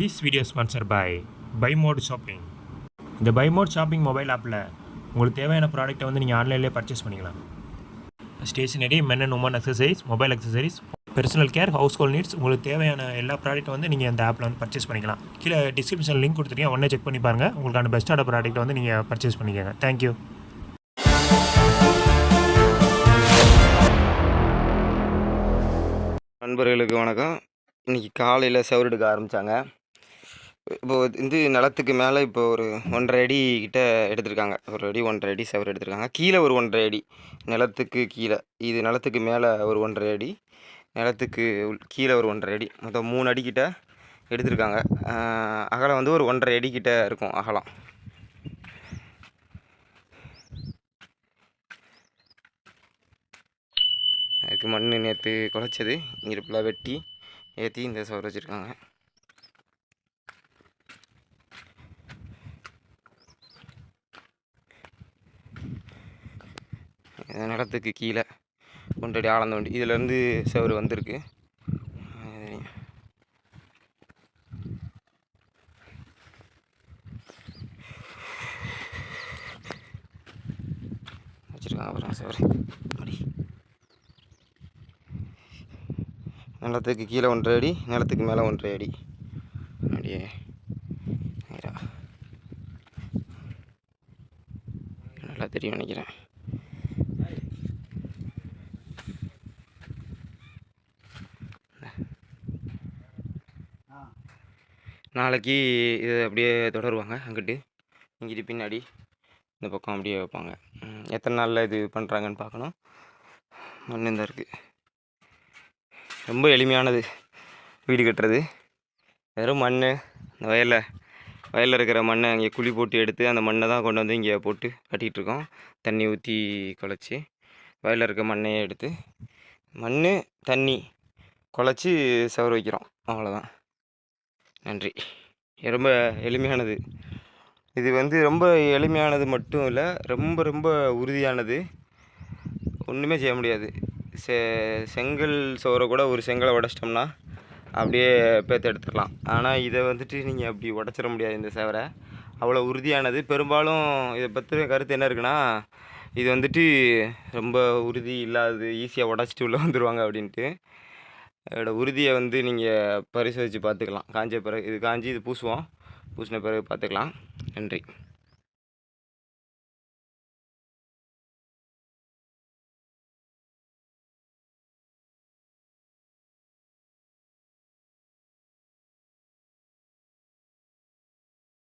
This video sponsor by by mode shopping இந்த by mode shopping mobile ஆப்பில் உங்களுக்கு தேவையான ப்ராடக்ட்டை வந்து நீங்கள் ஆன்லைன்லேயே பர்ச்சேஸ் பண்ணிக்கலாம். Stationery men and women accessories mobile accessories personal care household needs உங்களுக்கு தேவையான எல்லா ப்ராடக்ட்டும் வந்து நீங்கள் அந்த ஆப்பில் வந்து பர்ச்சேஸ் பண்ணிக்கலாம். கீழே டிஸ்கிரிப்ஷன் லிங்க் கொடுத்துருக்கேன். உடனே செக் பண்ணி பாருங்கள் உங்களுக்கான பெஸ்ட்டான ப்ராடக்ட்டை வந்து நீங்கள் பர்ச்சேஸ் பண்ணிக்கோங்க. தேங்க்யூ நண்பர்களுக்கு வணக்கம். இன்றைக்கி காலையில் செவரிடுக்க ஆரம்பித்தாங்க இப்போ வந்து நிலத்துக்கு மேலே இப்போ ஒரு ஒன்றரை அடி கிட்ட எடுத்திருக்காங்க. ஒரு அடி ஒன்றரை அடி செவர் எடுத்திருக்காங்க. கீழே ஒரு ஒன்றரை அடி. நிலத்துக்கு கீழே. இது நிலத்துக்கு மேலே ஒரு ஒன்றரை அடி. நிலத்துக்கு கீழே ஒரு ஒன்றரை அடி. மொத்தம் மூணு அடி கிட்ட எடுத்திருக்காங்க. அகலம் வந்து ஒரு ஒன்றரை அடி கிட்ட இருக்கும் அகலம். அதுக்கு மண் நேற்று குலைச்சது இங்கே ஃபுல்லாக வெட்டி ஏற்றி இந்த சவர் வச்சுருக்காங்க. நிலத்துக்கு கீழே ஒன்றடி ஆழந்த வண்டி. இதுலேருந்து செவரு வந்திருக்கு. வச்சுருக்காங்க அப்புறம் நிலத்துக்கு கீழே ஒன்றரை அடி நிலத்துக்கு மேலே ஒன்றரை அடி. அப்படியே நல்லா தெரியும் நினைக்கிறேன். நாளைக்கு இது அப்படியே தொடருவாங்க அங்கிட்டு. இங்கிட்டு பின்னாடி இந்த பக்கம் அப்படியே வைப்பாங்க. எத்தனை நாளில் இது பண்ணுறாங்கன்னு பார்க்கணும். மண் தான் இருக்குது ரொம்ப எளிமையானது வீடு கட்டுறது. வெறும் மண் இந்த வயலில் வயலில் இருக்கிற மண்ணை அங்கே குழி போட்டு எடுத்து அந்த மண்ணை தான் கொண்டு வந்து இங்கே போட்டு கட்டிகிட்டு இருக்கோம் தண்ணி ஊற்றி குழச்சி வயலில் இருக்க மண்ணையே எடுத்து மண் தண்ணி குழச்சி சவர் வைக்கிறோம். அவ்வளோதான் நன்றி. ரொம்ப எளிமையானது. இது வந்து ரொம்ப எளிமையானது மட்டும் இல்லை ரொம்ப ரொம்ப உறுதியானது. ஒன்றுமே செய்ய முடியாது. செ செங்கல் சோறை கூட ஒரு செங்கலை உடச்சிட்டோம்னா அப்படியே பேத்து எடுத்துடலாம். ஆனால் இதை வந்துட்டு நீங்கள் அப்படி உடச்சிட முடியாது இந்த சேவரை. அவ்வளோ உறுதியானது. பெரும்பாலும் இதை பற்றின கருத்து என்ன இருக்குன்னா இது வந்துட்டு ரொம்ப உறுதி இல்லாதது ஈஸியாக உடச்சிட்டு உள்ளே வந்துடுவாங்க அப்படின்ட்டு. இதோட உறுதியை வந்து நீங்கள் பரிசோதித்து பார்த்துக்கலாம் காஞ்ச பிறகு இது காஞ்சி இது பூசுவோம். பூசின பிறகு பார்த்துக்கலாம் நன்றி.